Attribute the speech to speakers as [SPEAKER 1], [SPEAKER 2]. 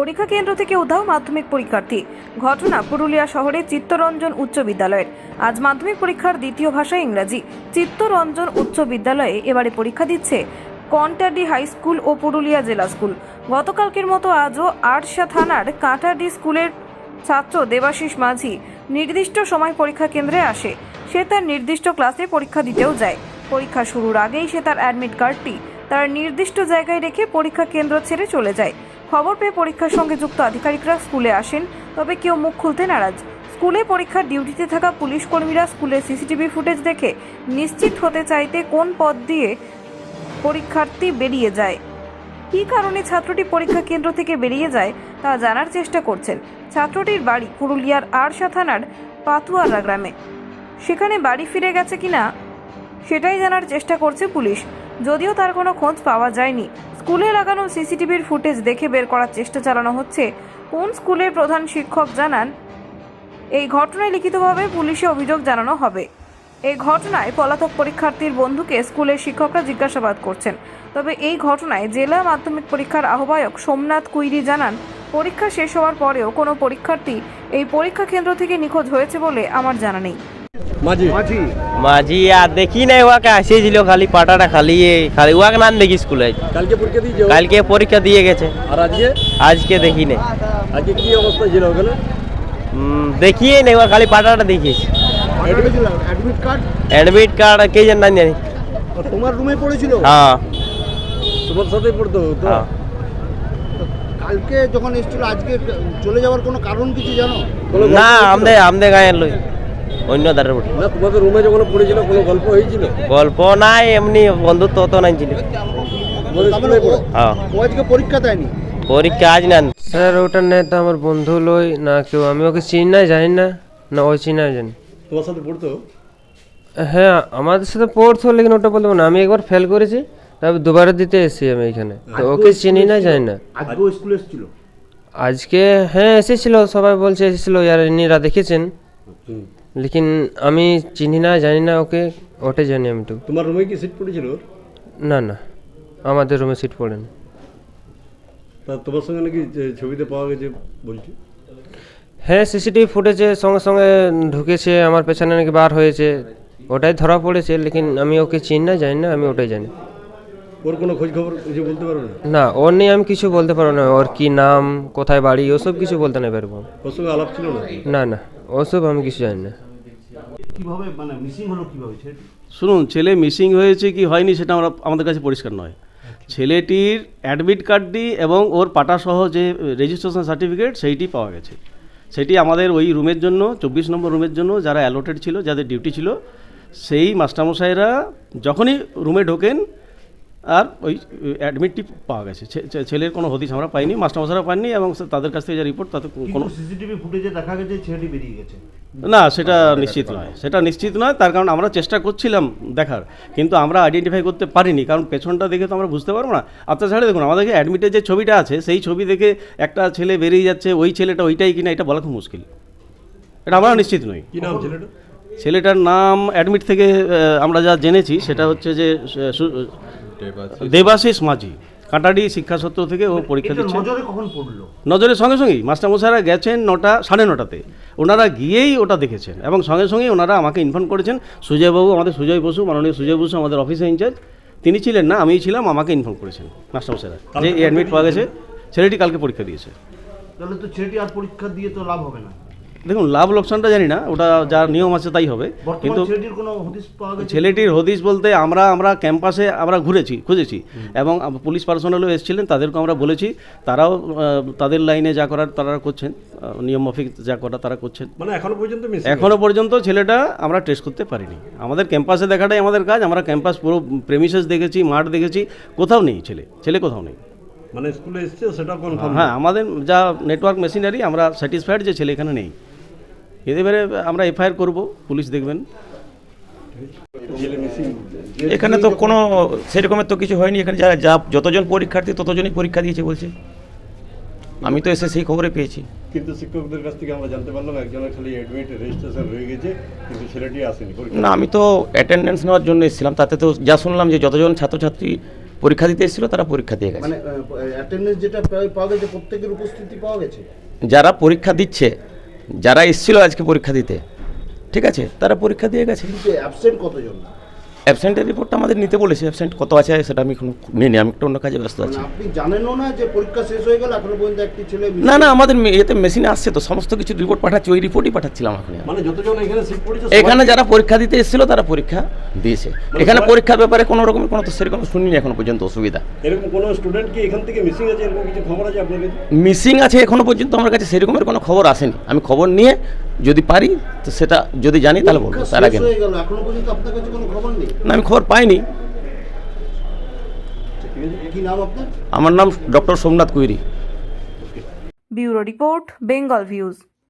[SPEAKER 1] পরীক্ষা কেন্দ্র থেকে উধাও মাধ্যমিক পরীক্ষার্থী। ঘটনা পুরুলিয়া শহরের চিত্তরঞ্জন উচ্চ বিদ্যালয়ের। আজ মাধ্যমিক পরীক্ষার দ্বিতীয় ভাষা ইংরাজি। চিত্তরঞ্জন উচ্চ বিদ্যালয়ে এবারে পরীক্ষা দিচ্ছে কন্টাডি হাই স্কুল ও পুরুলিয়া জেলা স্কুল। গতকালকের মতো আজও আরশা থানার কাঁটাডি স্কুলের ছাত্র দেবাশিস মাঝি নির্দিষ্ট সময় পরীক্ষা কেন্দ্রে আসে। সে তার নির্দিষ্ট ক্লাসে পরীক্ষা দিতেও যায়। পরীক্ষা শুরুর আগেই সে তার অ্যাডমিট কার্ডটি তার নির্দিষ্ট জায়গায় রেখে পরীক্ষা কেন্দ্র ছেড়ে চলে যায়। খবর পেয়ে পরীক্ষার সঙ্গে যুক্ত আধিকারিকরা স্কুলে আসেন, তবে কেউ মুখ খুলতে নারাজ। স্কুলে পরীক্ষার ডিউটিতে থাকা পুলিশ কর্মীরা স্কুলের সিসিটিভি ফুটেজ দেখে নিশ্চিত হতে চাইতে কোন পথ দিয়ে পরীক্ষার্থী বেরিয়ে যায়। কী কারণে ছাত্রটি পরীক্ষা কেন্দ্র থেকে বেরিয়ে যায়, তা জানার চেষ্টা করছেন ছাত্রটির বাড়ি পুরুলিয়ার আরশা থানার পাতুয়ারা গ্রামে। সেখানে বাড়ি ফিরে গেছে কিনা সেটাই জানার চেষ্টা করছে পুলিশ। যদিও তার কোনো খোঁজ পাওয়া যায়নি। স্কুলে লাগানো সিসিটিভির ফুটেজ দেখে বের করার চেষ্টা চালানো হচ্ছে। কোন স্কুলের প্রধান শিক্ষক জানান, এই ঘটনায় লিখিতভাবে পুলিশে অভিযোগ জানানো হবে। এই ঘটনায় পলাতক পরীক্ষার্থীর বন্ধুকে স্কুলের শিক্ষকরা জিজ্ঞাসাবাদ করছেন। তবে এই ঘটনায় জেলা মাধ্যমিক পরীক্ষার আহ্বায়ক সোমনাথ কুইরি জানান, পরীক্ষা শেষ হওয়ার পরেও কোনো পরীক্ষার্থী এই পরীক্ষা কেন্দ্র থেকে নিখোঁজ হয়েছে বলে আমার জানা নেই।
[SPEAKER 2] মাঝি।
[SPEAKER 3] মাঝি।
[SPEAKER 4] মাঝি আর দেখি নাই ওয়াকে আসেছিল খালি পাটাটা খালি খালি ওয়াকে নাম দেখি স্কুলে।
[SPEAKER 2] কালকে পরীক্ষা দিয়েছ
[SPEAKER 4] কালকে পরীক্ষা দিয়ে গেছে।
[SPEAKER 2] আর আজকে?
[SPEAKER 4] আজকে দেখি নাই।
[SPEAKER 2] আজকে কি অবস্থা ছিল ওখানে?
[SPEAKER 4] দেখিয়ে নেই ওর খালি পাটাটা দেখিয়েছি।
[SPEAKER 3] অ্যাডমিট কার্ড
[SPEAKER 4] অ্যাডমিট কার্ড কে জান না। জানি
[SPEAKER 3] তোমার রুমে পড়েছিল?
[SPEAKER 4] হ্যাঁ।
[SPEAKER 2] তোমার সাথেই পড়তো তো?
[SPEAKER 4] হ্যাঁ।
[SPEAKER 3] কালকে যখন এসেছিল আজকে চলে যাওয়ার কোনো কারণ কিছু জানো?
[SPEAKER 4] না? আমদে আমদে গায়ের লই অন্য দ্বারের বটে।
[SPEAKER 2] না তোমাদের রুমে যখন পড়েছিল কোনো গল্প হয়েছিল?
[SPEAKER 4] গল্প নাই এমনি বন্ধুত্ব তো নাই ছিল হ্যাঁ।
[SPEAKER 3] পরীক্ষা দেয়নি?
[SPEAKER 4] পরীক্ষা আজ না
[SPEAKER 5] স্যার ওটা নেই তো আমার বন্ধু লই না কেউ। আমি ওকে চিনি না জানি না। না ওই চিনা জানি।
[SPEAKER 2] তোমার সাথে পড়তো?
[SPEAKER 5] হ্যাঁ আমাদের সাথে পড়তো লেকিন ওটা বলব না। আমি একবার ফেল করেছি তারপর দুবারে দিতে এসেছি আমি এখানে। তো ওকে চিনি না জানি না।
[SPEAKER 3] আজকে স্কুলে এসেছিল?
[SPEAKER 5] আজকে হ্যাঁ এসেছিল সবাই বলছে এসেছিল ইয়ার ইনিরা দেখেছেন। লেকিন আমি চিনি না জানি না ওকে ওটাই জানি আমি তো
[SPEAKER 2] তোমার রুমে কি সিট পড়েছিল
[SPEAKER 5] না না আমাদের রুমে সিট পড়েন
[SPEAKER 2] তা তোমার সঙ্গে নাকি যে ছবিতে পাওয়া গেছে বলছি
[SPEAKER 5] হ্যাঁ সিসিটিভি ফুটেজে সঙ্গে সঙ্গে ঢুকেছে আমার পেছনে নাকি বার হয়েছে ওটাই ধরা পড়েছে লেকিন আমি ওকে চিনি না জানি না আমি ওটাই জানি
[SPEAKER 2] ওর কোনো খোঁজ খবর কিছু বলতে পারবে না
[SPEAKER 5] না ওর নিয়ে আমি কিছু বলতে পারব না ওর কি নাম কোথায় বাড়ি ওসব কিছু বলতে না পারব
[SPEAKER 2] ওর সঙ্গে আলাপ ছিল না
[SPEAKER 5] না না ওসব আমি কিছু জানি না।
[SPEAKER 3] কীভাবে মানে মিসিং হলো কীভাবে? ছেলেটি?
[SPEAKER 6] শুনুন ছেলে মিসিং হয়েছে কি হয়নি সেটা আমরা আমাদের কাছে পরিষ্কার নয়। ছেলেটির অ্যাডমিট কার্ডটি এবং ওর পাটাসহ যে রেজিস্ট্রেশন সার্টিফিকেট সেইটি পাওয়া গেছে। সেটি আমাদের ওই রুমের জন্য চব্বিশ নম্বর রুমের জন্য যারা অ্যালোটেড ছিল যাদের ডিউটি ছিল সেই মাস্টারমশাইরা যখনই রুমে ঢোকেন আর ওই অ্যাডমিটটি পাওয়া গেছে। ছেলের কোনো হদিশ আমরা পাইনি মাস্টারমশাইরা পাননি এবং তাদের কাছ থেকে যে রিপোর্ট তাতে কোনো
[SPEAKER 3] সিসিটিভি ফুটেজে দেখা গেছে ছেলেটি বেরিয়ে গেছে।
[SPEAKER 6] না সেটা নিশ্চিত নয়। সেটা নিশ্চিত নয় তার কারণ আমরা চেষ্টা করছিলাম দেখার। কিন্তু আমরা আইডেন্টিফাই করতে পারিনি কারণ পেছনটা দেখে তো আমরা বুঝতে পারব না। আর তাছাড়া দেখুন আমাদেরকে অ্যাডমিটের যে ছবিটা আছে সেই ছবি দেখে একটা ছেলে বেরিয়ে যাচ্ছে ওই ছেলেটা ওইটাই কিনা এটা বলা খুব মুশকিল। এটা আমরা নিশ্চিত নই।
[SPEAKER 2] কি নাম ছেলেটা?
[SPEAKER 6] ছেলেটার নাম অ্যাডমিট থেকে আমরা যা জেনেছি সেটা হচ্ছে যে দেবাশিস মাঝি। কাটাডি শিক্ষাসত্র থেকে ও পরীক্ষা দিচ্ছে
[SPEAKER 3] নজরে কখন পড়ল?
[SPEAKER 6] নজরের সঙ্গে সঙ্গেই মাস্টারমশাইরা গেছেন নটা সাড়ে নটাতে। ওনারা গিয়েই ওটা দেখেছেন এবং সঙ্গে সঙ্গেই ওনারা আমাকে ইনফর্ম করেছেন সুজয়বাবু আমাদের সুজয় বসু মাননীয় সুজয় বসু আমাদের অফিসে ইনচার্জ তিনি ছিলেন না আমিই ছিলাম আমাকে ইনফর্ম করেছেন মাস্টারমশাইরা। যে এই অ্যাডমিট পাওয়া গেছে ছেলেটি কালকে পরীক্ষা দিয়েছে।
[SPEAKER 3] তাহলে তো ছেলেটি আর পরীক্ষা দিয়ে তো লাভ হবে না।
[SPEAKER 6] দেখুন লাভ লোকসানটা জানি না ওটা যার নিয়ম আছে তাই হবে। কিন্তু
[SPEAKER 3] ছেলেটির হদিস
[SPEAKER 6] বলতে আমরা আমরা ক্যাম্পাসে আমরা ঘুরেছি খুঁজেছি। এবং পুলিশ পার্সোনালও এসেছিলেন তাদেরকে আমরা বলেছি তারাও তাদের লাইনে যা করার তারা করছেন নিয়ম মাফিক যা করার তারা করছেন।
[SPEAKER 2] মানে এখনও পর্যন্ত
[SPEAKER 6] এখনও পর্যন্ত ছেলেটা আমরা টেস্ট করতে পারিনি। আমাদের ক্যাম্পাসে দেখাটাই আমাদের কাজ আমরা ক্যাম্পাস পুরো প্রেমিসেস দেখেছি মাঠ দেখেছি কোথাও নেই ছেলে ছেলে কোথাও নেই।
[SPEAKER 2] মানে স্কুলে এসছে সেটা কনফার্ম
[SPEAKER 6] হ্যাঁ আমাদের যা নেটওয়ার্ক মেশিনারি আমরা স্যাটিসফাইড যে ছেলে এখানে নেই। এবারে আমরা এফআইআর করব পুলিশ দেখবেন।
[SPEAKER 7] এখানে তো কোনো সেরকমের তো কিছু হয়নি এখানে যারা যা যতজন পরীক্ষার্থী ততজনই পরীক্ষা দিয়েছে বলছে। আমি তো এসে সেই খবরে পেয়েছি।
[SPEAKER 2] কিন্তু শিক্ষকদের কাছ থেকে আমরা জানতে পারলাম একজনের খালি অ্যাডমিট রেজিস্ট্রেশন হয়ে গেছে কিন্তু ছেলেটি আসেনি
[SPEAKER 7] না আমি তো অ্যাটেন্ডেন্স নেওয়ার জন্য এসেছিলাম তাতে তো যা শুনলাম যে যতজন ছাত্রছাত্রী পরীক্ষা দিতে এসেছিল তারা পরীক্ষা দিয়ে গেছে।
[SPEAKER 3] মানে অ্যাটেন্ডেন্স যেটা পাওয়া গেছে প্রত্যেকের উপস্থিতি পাওয়া গেছে?
[SPEAKER 7] যারা পরীক্ষা দিচ্ছে যারা এসেছিল আজকে পরীক্ষা দিতে ঠিক আছে? তারা পরীক্ষা দিয়ে গেছে।
[SPEAKER 3] কতজন?
[SPEAKER 7] অ্যাবসেন্টের রিপোর্টটা আমাদের নিতে বলেছে। অ্যাবসেন্ট কত আছে সেটা আমি এখনও নিয়ে আমি একটা অন্য কাজে ব্যস্ত
[SPEAKER 3] মানে
[SPEAKER 7] আছি
[SPEAKER 3] আপনি জানেনও না যে পরীক্ষা শেষ হয়ে গেল এখনও পর্যন্ত একটি ছেলে
[SPEAKER 7] না না আমাদের এতে মেশিনে আসছে তো সমস্ত কিছু রিপোর্ট পাঠাচ্ছি ওই রিপোর্টই পাঠাচ্ছিলাম এখন।
[SPEAKER 2] মানে যতজন এখানে সিট পড়েছে
[SPEAKER 7] এখানে যারা পরীক্ষা দিতে এসেছিল তারা পরীক্ষা দিয়েছে। এখানে পরীক্ষার ব্যাপারে কোনো রকমের কোনো তো সেরকম শুনিনি এখনও পর্যন্ত অসুবিধা।
[SPEAKER 2] এরকম কোনো স্টুডেন্ট কি এখান থেকে মিসিং আছে এরকম কিছু খবর আছে আপনার কাছে
[SPEAKER 7] মিসিং আছে এখনও পর্যন্ত আমার কাছে সেরকমের কোনো খবর আসেনি। আমি খবর নিয়ে যদি পারি তো সেটা যদি জানি তাহলে বলব তার আগে না।
[SPEAKER 3] হয়ে গেল এখনও পর্যন্ত আপনার কাছে কোনো খবর নেই?
[SPEAKER 7] না আমি খবর পাইনি।
[SPEAKER 3] কি নাম আপনার?
[SPEAKER 7] আমার নাম doctor Somnath Kuiri.
[SPEAKER 1] Bureau report Bengal views.